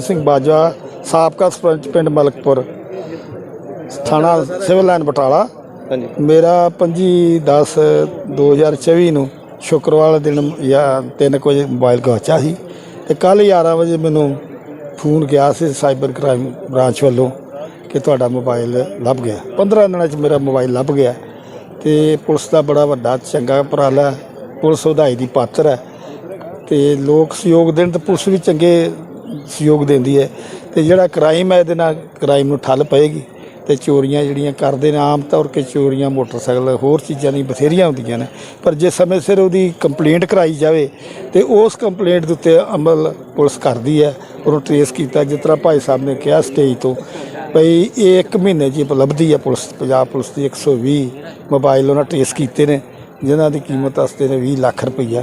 ਸਿੰਘ ਬਾਜਵਾ ਸਾਬਕਾ ਸਰਪੰਚ ਪਿੰਡ ਮਲਕਪੁਰ ਥਾਣਾ ਸਿਵਲ ਲਾਈਨ ਬਟਾਲਾ ਹਾਂਜੀ ਮੇਰਾ 25 10 2024 ਨੂੰ ਸ਼ੁੱਕਰਵਾਰ ਵਾਲੇ ਦਿਨ ਜਾਂ 3 ਵਜੇ ਮੋਬਾਈਲ ਗਵਾਚਿਆ ਸੀ ਤੇ ਕੱਲ 11 ਵਜੇ ਮੈਨੂੰ ਫੋਨ ਗਿਆ ਸੀ ਸਾਈਬਰ ਕ੍ਰਾਈਮ ਬ੍ਰਾਂਚ ਵੱਲੋਂ ਕਿ ਤੁਹਾਡਾ ਮੋਬਾਈਲ ਲੱਭ ਗਿਆ 15 ਦਿਨਾਂ 'ਚ ਮੇਰਾ ਮੋਬਾਈਲ ਲੱਭ ਗਿਆ ਤੇ ਪੁਲਿਸ ਦਾ ਬੜਾ ਵੱਡਾ ਚੰਗਾ ਉਪਰਾਲਾ। ਪੁਲਿਸ ਵਧਾਈ ਦੀ ਪਾਤਰ ਹੈ ਤੇ ਲੋਕ ਸਹਿਯੋਗ ਦੇਣ ਤੇ ਪੁਲਿਸ ਵੀ ਚੰਗੇ ਸਹਿਯੋਗ ਦਿੰਦੀ ਹੈ ਤੇ ਜਿਹੜਾ ਕ੍ਰਾਈਮ ਹੈ ਇਹਦੇ ਨਾਲ ਕ੍ਰਾਈਮ ਨੂੰ ਠੱਲ ਪਏਗੀ ਤੇ ਚੋਰੀਆਂ ਜਿਹੜੀਆਂ ਕਰਦੇ ਨੇ, ਆਮ ਤੌਰ 'ਤੇ ਚੋਰੀਆਂ ਮੋਟਰਸਾਈਕਲ ਹੋਰ ਚੀਜ਼ਾਂ ਦੀ ਬਥੇਰੀਆਂ ਹੁੰਦੀਆਂ ਨੇ। ਪਰ ਜੇ ਸਮੇਂ ਸਿਰ ਉਹਦੀ ਕੰਪਲੇਂਟ ਕਰਾਈ ਜਾਵੇ ਤੇ ਉਸ ਕੰਪਲੇਂਟ ਦੇ ਉੱਤੇ ਅਮਲ ਪੁਲਿਸ ਕਰਦੀ ਹੈ ਉਹਨੂੰ ਟਰੇਸ ਕੀਤਾ ਜਿਸ ਤਰ੍ਹਾਂ ਭਾਈ ਸਾਹਿਬ ਨੇ ਕਿਹਾ ਸਟੇਜ ਤੋਂ ਭਈ ਇਹ ਇੱਕ ਮਹੀਨੇ 'ਚ ਉਪਲਬਧੀ ਹੈ ਪੁਲਿਸ, ਪੰਜਾਬ ਪੁਲਿਸ ਦੀ 120 ਮੋਬਾਈਲ ਉਹਨਾਂ ਟਰੇਸ ਕੀਤੇ ਨੇ, ਜਿਨ੍ਹਾਂ ਦੀ ਕੀਮਤ ਵਾਸਤੇ ਨੇ 20 ਲੱਖ ਰੁਪਈਆ।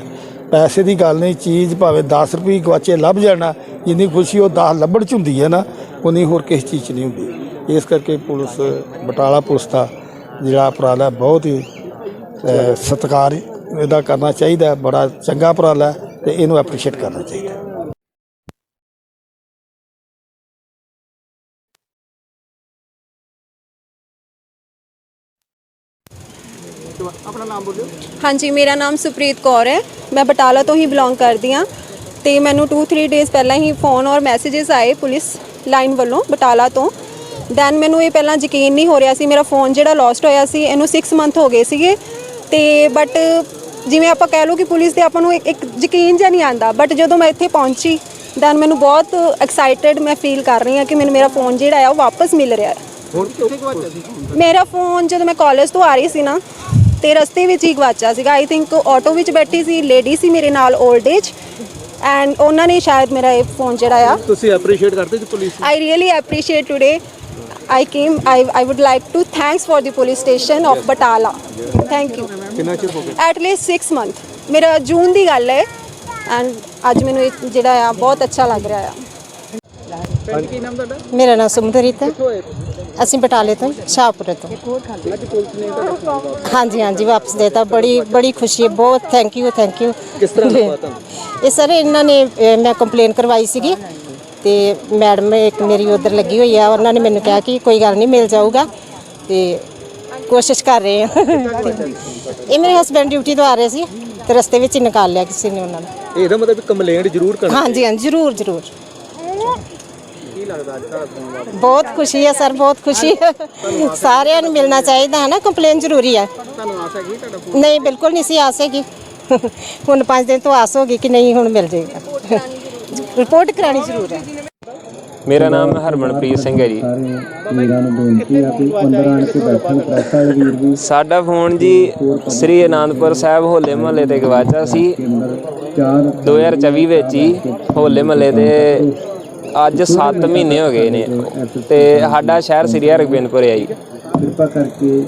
ਪੈਸੇ ਦੀ ਗੱਲ ਨਹੀਂ ਚੀਜ਼ ਭਾਵੇਂ 10 ਰੁਪਏ ਗਵਾਚੇ ਲੱਭ ਜਾਣਾ ਜਿੰਨੀ ਖੁਸ਼ੀ ਉਹ 10 ਲੱਭਣ ਚ ਹੁੰਦੀ ਹੈ ਨਾ ਉਨੀ ਹੋਰ ਕਿਸੇ ਚੀਜ਼ 'ਚ ਨਹੀਂ ਹੁੰਦੀ। ਇਸ ਕਰਕੇ ਪੁਲਿਸ ਬਟਾਲਾ ਪੁਲਿਸ ਦਾ ਜਿਹੜਾ ਉਪਰਾਲਾ ਹੈ, ਬਹੁਤ ਹੀ ਸਤਿਕਾਰ ਇਹਦਾ ਕਰਨਾ ਚਾਹੀਦਾ ਬੜਾ ਚੰਗਾ ਉਪਰਾਲਾ ਹੈ ਤੇ ਇਹਨੂੰ ਐਪਰੀਸ਼ੀਏਟ ਕਰਨਾ ਚਾਹੀਦਾ ਹੈ। ਹਾਂਜੀ ਮੇਰਾ ਨਾਮ ਸੁਪ੍ਰੀਤ ਕੌਰ ਹੈ। ਮੈਂ ਬਟਾਲਾ ਤੋਂ ਹੀ ਬਿਲੋਂਗ ਕਰਦੀ ਹਾਂ। ਤੇ ਮੈਨੂੰ 2-3 ਡੇਜ਼ ਪਹਿਲਾਂ ਹੀ ਫੋਨ ਔਰ ਮੈਸੇजेस ਆਏ ਪੁਲਿਸ ਲਾਈਨ ਵੱਲੋਂ ਬਟਾਲਾ ਤੋਂ। ਦੈਨ ਮੈਨੂੰ ਇਹ ਪਹਿਲਾਂ ਯਕੀਨ ਨਹੀਂ ਹੋ ਰਿਹਾ ਸੀ ਮੇਰਾ ਫੋਨ ਜਿਹੜਾ ਲੋਸਟ ਹੋਇਆ ਸੀ ਇਹਨੂੰ 6 ਮੰਥ ਹੋ ਗਏ ਸੀਗੇ। ਤੇ ਬਟ ਜਿਵੇਂ ਆਪਾਂ ਕਹਿ ਲਓ ਕਿ ਪੁਲਿਸ ਤੇ ਆਪਾਂ ਨੂੰ ਇੱਕ ਇੱਕ ਯਕੀਨ ਜਿਹਾ ਨਹੀਂ ਆਂਦਾ ਬਟ ਜਦੋਂ ਮੈਂ ਇੱਥੇ ਪਹੁੰਚੀ ਦੈਨ ਮੈਨੂੰ ਬਹੁਤ ਐਕਸਾਈਟਿਡ ਮੈਂ ਫੀਲ ਕਰ ਰਹੀ ਹਾਂ ਕਿ ਮੈਨੂੰ ਮੇਰਾ ਫੋਨ ਜਿਹੜਾ ਆ ਉਹ ਵਾਪਸ ਮਿਲ ਰਿਹਾ ਹੈ। ਮੇਰਾ ਫੋਨ ਜਦੋਂ ਮੈਂ ਕਾਲਜ ਤੋਂ ਆ ਰਹੀ ਸੀ ਨਾ ਤੇ ਰਸਤੇ ਵਿੱਚ ਹੀ ਗਵਾਚਿਆ ਸੀਗਾ ਆਈ ਥਿੰਕ ਆਟੋ ਵਿੱਚ ਬੈਠੀ ਸੀ ਲੇਡੀ ਸੀ ਮੇਰੇ ਨਾਲ 올ਡ ਏਜ ਐਂਡ ਉਹਨਾਂ ਨੇ ਸ਼ਾਇਦ ਮੇਰਾ ਇਹ ਫੋਨ ਜਿਹੜਾ ਆ ਤੁਸੀਂ ਐਪਰੀਸ਼ੀਏਟ ਕਰਦੇ ਜੀ police I really appreciate today. I came. I, I would like to thanks for the police station of Batala. Thank you. ਕਿੰਨਾ ਚਿਰ ਹੋ ਗਿਆ At least 6 month. ਮੇਰਾ ਜੂਨ ਦੀ ਗੱਲ ਹੈ ਐਂਡ ਅੱਜ ਮੈਨੂੰ ਇਹ ਜਿਹੜਾ ਆ ਬਹੁਤ ਅੱਛਾ ਲੱਗ ਰਿਹਾ ਆ ਹਾਂਜੀ ਕੀ ਨਾਮ ਤੁਹਾਡਾ ਮੇਰਾ ਨਾਮ ਸੁਮਨਰੀਤ ਹੈ ਅਸੀਂ ਬਟਾਲੇ ਤੋਂ ਸ਼ਾਹਪੁਰ ਤੋਂ। ਹਾਂਜੀ ਹਾਂਜੀ ਵਾਪਸ ਦੇਤਾ। ਬੜੀ ਬੜੀ ਖੁਸ਼ੀ ਹੈ ਬਹੁਤ ਥੈਂਕ ਯੂ ਥੈਂਕ ਯੂ ਕਿਸ ਤਰ੍ਹਾਂ ਲੱਗਾ ਤੁਹਾਨੂੰ ਇਹ ਸਰ ਇਹਨਾਂ ਨੇ ਮੈਂ ਕੰਪਲੇਨ ਕਰਵਾਈ ਸੀਗੀ ਤੇ ਮੈਡਮ ਇੱਕ ਮੇਰੀ ਉਧਰ ਲੱਗੀ ਹੋਈ ਆ ਉਹਨਾਂ ਨੇ ਮੈਨੂੰ ਕਿਹਾ ਕਿ ਕੋਈ ਗੱਲ ਨਹੀਂ ਮਿਲ ਜਾਊਗਾ ਤੇ ਕੋਸ਼ਿਸ਼ ਕਰ ਰਹੇ ਹਾਂ। ਇਹ ਮੇਰੇ ਹਸਬੰਡ ਡਿਊਟੀ ਤੋਂ ਆ ਰਹੇ ਸੀ ਤੇ ਰਸਤੇ ਵਿੱਚ ਹੀ ਨਿਕਾਲ ਲਿਆ ਕਿਸੇ ਨੇ ਉਹਨਾਂ ਨੂੰ। ਇਹਦਾ ਮਤਲਬ ਕੰਪਲੇਂਟ ਜ਼ਰੂਰ ਕਰਨਾ ਹਾਂਜੀ ਹਾਂਜੀ ਜ਼ਰੂਰ ਜ਼ਰੂਰ। ਕੀ ਲੱਗਦਾ ਅੱਜ ਤੁਹਾਡਾ ਫੋਨ ਵਾਪਸ ਬਹੁਤ ਖੁਸ਼ੀ ਹੈ ਸਰ ਬਹੁਤ ਖੁਸ਼ੀ। ਹੈ ਸਾਰਿਆਂ ਨੂੰ ਮਿਲਣਾ ਚਾਹੀਦਾ ਹੈ ਨਾ ਕੰਪਲੇਨ ਜ਼ਰੂਰੀ ਹੈ। ਤੁਹਾਨੂੰ ਆਸ ਹੈਗੀ ਤੁਹਾਡਾ ਫੋਨ ਨਹੀਂ ਬਿਲਕੁਲ ਨਹੀਂ ਸੀ ਆਸ ਹੈਗੀ। ਹੁਣ 5 ਦਿਨ ਤੋਂ ਆਸ ਹੋ ਗਈ ਕਿ ਨਹੀਂ ਹੁਣ ਮਿਲ ਜਾਏਗਾ। ਰਿਪੋਰਟ ਕਰਾਣੀ ਜ਼ਰੂਰ ਹੈ। ਮੇਰਾ ਨਾਮ ਹਰਮਨਪ੍ਰੀਤ ਸਿੰਘ ਹੈ ਜੀ। ਵੀਰਾਂ ਨੂੰ ਬੇਨਤੀ ਆ ਕਿ ਅੰਦਰ ਆਣ ਕੇ ਬੈਠਣ ਪ੍ਰੈਸ ਵਾਲੇ ਵੀਰ ਵੀ ਸਾਡਾ ਫੋਨ ਜੀ ਸ੍ਰੀ ਅਨੰਦਪੁਰ ਸਾਹਿਬ ਹੋਲੇ ਮਹੱਲੇ ਤੇ ਗਵਾਚਾ ਸੀ। ਅੰਦਰ ਚਾਰ 2024 ਵਿੱਚ ਹੀ ਹੋਲੇ ਮਹੱਲੇ ਦੇ ਅੱਜ 7 ਮਹੀਨੇ ਹੋ ਗਏ ਨੇ। ਤੇ ਸਾਡਾ ਸ਼ਹਿਰ ਸ੍ਰੀ ਹਰਗੋਬਿੰਦਪੁਰ ਹੈ ਜੀ। ਕਿਰਪਾ ਕਰਕੇ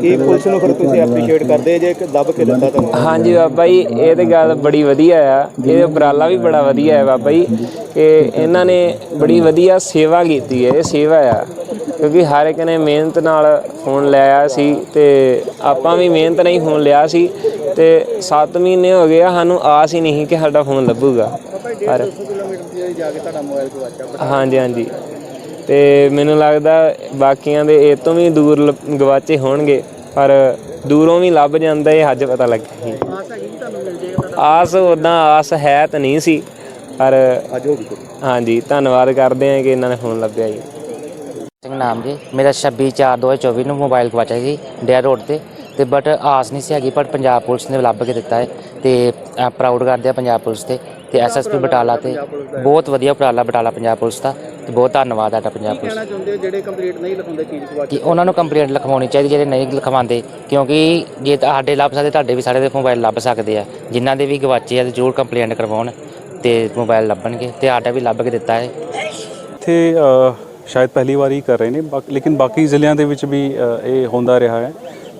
ਕੀ ਪੁਲਿਸ ਨੂੰ ਫਿਰ ਤੁਸੀਂ ਐਪਰੀਸ਼ੀਏਟ ਕਰਦੇ ਜੇ ਕਿ ਦੱਬ ਕੇ ਦਿੱਤਾ ਤੁਹਾਨੂੰ? ਹਾਂਜੀ ਬਾਬਾ ਜੀ ਇਹ ਤੇ ਗੱਲ ਬੜੀ ਵਧੀਆ ਆ। ਇਹ ਉਪਰਾਲਾ ਵੀ ਬੜਾ ਵਧੀਆ ਹੈ ਬਾਬਾ ਜੀ ਕਿ ਇਹਨਾਂ ਨੇ ਬੜੀ ਵਧੀਆ ਸੇਵਾ ਕੀਤੀ ਹੈ ਇਹ ਸੇਵਾ ਆ। ਕਿਉਂਕਿ ਹਰ ਇੱਕ ਨੇ ਮਿਹਨਤ ਨਾਲ ਫੋਨ ਲਿਆ ਸੀ ਤੇ ਆਪਾਂ ਵੀ ਮਿਹਨਤ ਨਾਲ ਹੀ ਫੋਨ ਲਿਆ ਸੀ। ਤੇ 7 ਮਹੀਨੇ ਹੋ ਗਏ ਆ ਸਾਨੂੰ ਆਸ ਹੀ ਨਹੀਂ ਕਿ ਸਾਡਾ ਫੋਨ ਲੱਭੂਗਾ। ਪਰ ਕਿਲੋਮੀਟਰ ਤੇ ਜਾ ਕੇ ਤੁਹਾਡਾ ਮੋਬਾਈਲ ਗਵਾਚਾ ਹਾਂਜੀ ਹਾਂਜੀ। ਤੇ ਮੈਨੂੰ ਲੱਗਦਾ ਬਾਕੀਆਂ ਦੇ ਇਹ ਤੋਂ ਵੀ ਦੂਰ ਲ- ਗਵਾਚੇ ਹੋਣਗੇ ਪਰ ਦੂਰੋਂ ਵੀ ਲੱਭ ਜਾਂਦਾ ਇਹ ਅੱਜ ਪਤਾ ਲੱਗਿਆ ਸੀ ਆਸ ਹੈਗੀ ਕਿ ਤੁਹਾਨੂੰ ਮਿਲ ਜਾਏਗਾ ਆਸ ਉਦਾਂ ਆਸ ਹੈ ਤਾਂ ਨਹੀਂ ਸੀ ਪਰ ਅੱਜ ਹੋ ਗਈ ਹਾਂਜੀ ਧੰਨਵਾਦ ਕਰਦੇ ਹਾਂ ਕਿ ਇਹਨਾਂ ਨੇ ਫੋਨ ਲੱਭਿਆ ਜੀ। ਸਿੰਘ ਨਾਮ ਜੀ ਮੇਰਾ 26 4 2024 ਨੂੰ ਮੋਬਾਈਲ ਗਵਾਚਿਆ ਸੀ ਡੇਅਰ ਰੋਡ ਤੇ। ਤੇ ਬਟ ਆਸ ਨਹੀਂ ਸੀ ਹੈਗੀ ਪਰ ਪੰਜਾਬ ਪੁਲਿਸ ਨੇ ਲੱਭ ਕੇ ਦਿੱਤਾ ਹੈ ਤੇ ਪ੍ਰਾਊਡ ਕਰਦੇ ਆ ਪੰਜਾਬ ਪੁਲਿਸ ਤੇ ਤੇ ਐਸਐਸਪੀ ਬਟਾਲਾ ਤੇ ਬਹੁਤ ਵਧੀਆ ਉਪਰਾਲਾ ਬਟਾਲਾ ਪੰਜਾਬ ਪੁਲਿਸ ਦਾ ਤੇ ਬਹੁਤ ਧੰਨਵਾਦ ਤੁਹਾਡਾ ਪੰਜਾਬ ਪੁਲਿਸ ਕਹਿਣਾ ਚਾਹੁੰਦੇ ਜਿਹੜੇ ਕੰਪਲੀਟ ਨਹੀਂ ਲਿਖਾਉਂਦੇ ਚੀਜ਼ ਗਵਾਚੀ ਕਿ ਉਹਨਾਂ ਨੂੰ ਕੰਪਲੇਂਟ ਲਿਖਵਾਉਣੀ ਚਾਹੀਦੀ ਜਿਹੜੇ ਨਹੀਂ ਲਿਖਵਾਉਂਦੇ ਕਿਉਂਕਿ ਜੇ ਸਾਡੇ ਲੱਭ ਸਕਦੇ ਤੁਹਾਡੇ ਵੀ ਸਾਰੇ ਦੇ ਮੋਬਾਈਲ ਲੱਭ ਸਕਦੇ ਆ। ਜਿਨ੍ਹਾਂ ਦੇ ਵੀ ਗਵਾਚੇ ਆ ਤੇ ਜ਼ਰੂਰ ਕੰਪਲੇਂਟ ਕਰਵਾਉਣ ਤੇ ਮੋਬਾਈਲ ਲੱਭਣਗੇ ਤੇ ਸਾਡਾ ਵੀ ਲੱਭ ਕੇ ਦਿੱਤਾ ਹੈ। ਇੱਥੇ ਸ਼ਾਇਦ ਪਹਿਲੀ ਵਾਰ ਹੀ ਕਰ ਰਹੇ ਨੇ ਬਾਕ- ਲੇਕਿਨ ਬਾਕੀ ਜ਼ਿਲ੍ਹਿਆਂ ਦੇ ਵਿੱਚ ਵੀ ਇਹ ਹੁੰਦਾ ਰਿਹਾ ਹੈ।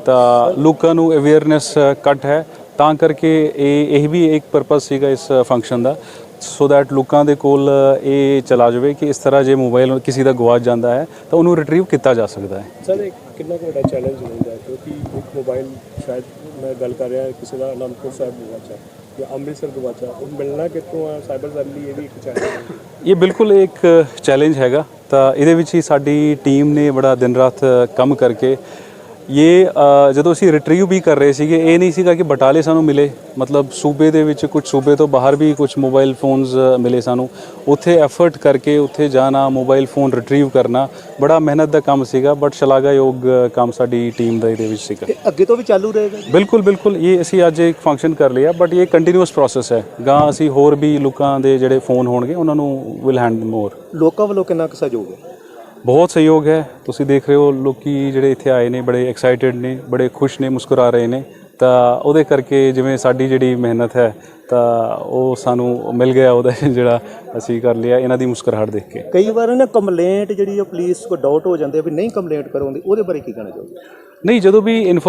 ਤਾਂ ਲੋਕਾਂ ਨੂੰ ਅਵੇਅਰਨੈਸ ਘੱਟ ਹੈ। ਤਾਂ ਕਰਕੇ ਇਹ ਇਹ ਵੀ ਇੱਕ ਪਰਪਸ ਸੀਗਾ ਇਸ ਫੰਕਸ਼ਨ ਦਾ। ਸੋ ਦੈਟ ਲੋਕਾਂ ਦੇ ਕੋਲ ਇਹ ਚਲਾ ਜਾਵੇ ਕਿ ਇਸ ਤਰ੍ਹਾਂ ਜੇ ਮੋਬਾਈਲ ਕਿਸੇ ਦਾ ਗਵਾਚ ਜਾਂਦਾ ਹੈ ਤਾਂ ਉਹਨੂੰ ਰਿਟਰੀਵ ਕੀਤਾ ਜਾ ਸਕਦਾ ਹੈ। ਸਰ ਇੱਕ ਕਿੰਨਾ ਕੁ ਵੱਡਾ ਚੈਲੰਜ ਹੁੰਦਾ ਕਿਉਂਕਿ ਇੱਕ ਮੋਬਾਈਲ ਸ਼ਾਇਦ ਮੈਂ ਗੱਲ ਕਰ ਰਿਹਾ ਕਿਸੇ ਦਾ ਅਨੰਦਪੁਰ ਸਾਹਿਬ ਗਵਾਚਾ ਅੰਮ੍ਰਿਤਸਰ ਗਵਾਚਾ ਉਹ ਮਿਲਣਾ ਕਿੱਥੋਂ ਆ? ਸਾਈਬਰ ਲਈ ਇਹ ਵੀ ਇੱਕ ਚੈਲੰਜ ਹੈ। ਇਹ ਬਿਲਕੁਲ ਇੱਕ ਚੈਲੰਜ ਹੈਗਾ। ਤਾਂ ਇਹਦੇ ਵਿੱਚ ਹੀ ਸਾਡੀ ਟੀਮ ਨੇ ਬੜਾ ਦਿਨ ਰਾਤ ਕੰਮ ਕਰਕੇ ਇਹ ਜਦੋਂ ਅਸੀਂ ਰਿਟਰੀਵ ਵੀ ਕਰ ਰਹੇ ਸੀਗੇ ਇਹ ਨਹੀਂ ਸੀਗਾ ਕਿ ਬਟਾਲੇ ਸਾਨੂੰ ਮਿਲੇ। ਮਤਲਬ ਸੂਬੇ ਦੇ ਵਿੱਚ ਕੁਝ ਸੂਬੇ ਤੋਂ ਬਾਹਰ ਵੀ ਕੁਝ ਮੋਬਾਈਲ ਫੋਨਸ ਮਿਲੇ ਸਾਨੂੰ। ਉੱਥੇ ਐਫਰਟ ਕਰਕੇ ਉੱਥੇ ਜਾਣਾ ਮੋਬਾਈਲ ਫੋਨ ਰਿਟਰੀਵ ਕਰਨਾ ਬੜਾ ਮਿਹਨਤ ਦਾ ਕੰਮ ਸੀਗਾ ਬਟ ਸ਼ਲਾਘਾਯੋਗ ਕੰਮ ਸਾਡੀ ਟੀਮ ਦਾ ਇਹਦੇ ਵਿੱਚ ਸੀਗਾ। ਅੱਗੇ ਤੋਂ ਵੀ ਚਾਲੂ ਰਹੇਗਾ ਬਿਲਕੁਲ ਬਿਲਕੁਲ। ਇਹ ਅਸੀਂ ਅੱਜ ਇੱਕ ਫੰਕਸ਼ਨ ਕਰ ਲਿਆ ਬਟ ਇਹ ਕੰਟੀਨਿਊਸ ਪ੍ਰੋਸੈਸ ਹੈ। ਗਾਂ ਅਸੀਂ ਹੋਰ ਵੀ ਲੋਕਾਂ ਦੇ ਜਿਹੜੇ ਫੋਨ ਹੋਣਗੇ ਉਹਨਾਂ ਨੂੰ ਵਿਲ ਹੈਂਡ ਮੋਰ ਲੋਕਾਂ ਵੱਲੋਂ ਕਿੰਨਾ ਕੁ ਸਹਿਯੋਗ ਹੈ? ਬਹੁਤ ਸਹਿਯੋਗ ਹੈ। ਤੁਸੀਂ ਦੇਖ ਰਹੇ ਹੋ ਲੋਕੀ ਜਿਹੜੇ ਇੱਥੇ ਆਏ ਨੇ ਬੜੇ ਐਕਸਾਈਟਿਡ ਨੇ ਬੜੇ ਖੁਸ਼ ਨੇ ਮੁਸਕਰਾ ਰਹੇ ਨੇ। ਤਾਂ ਉਹਦੇ ਕਰਕੇ ਜਿਵੇਂ ਸਾਡੀ ਜਿਹੜੀ ਮਿਹਨਤ ਹੈ ਤਾਂ ਉਹ ਸਾਨੂੰ ਮਿਲ ਗਿਆ ਉਹਦਾ ਜਿਹੜਾ ਅਸੀਂ ਕਰ ਲਿਆ ਇਹਨਾਂ ਦੀ ਮੁਸਕਰਾਹਟ ਦੇਖ ਕੇ। ਕਈ ਵਾਰ ਨਾ ਕੰਪਲੇਂਟ ਜਿਹੜੀ ਉਹ ਪੁਲਿਸ ਕੋ ਡਾਊਟ ਹੋ ਜਾਂਦੇ ਵੀ ਨਹੀਂ ਕੰਪਲੇਂਟ ਕਰਵਾਉਂਦੀ ਉਹਦੇ ਬਾਰੇ ਕੀ ਕਹਿਣਾ ਚਾਹੋਗੇ? ਨਹੀਂ ਜਦੋਂ ਵੀ ਇਨਫੋ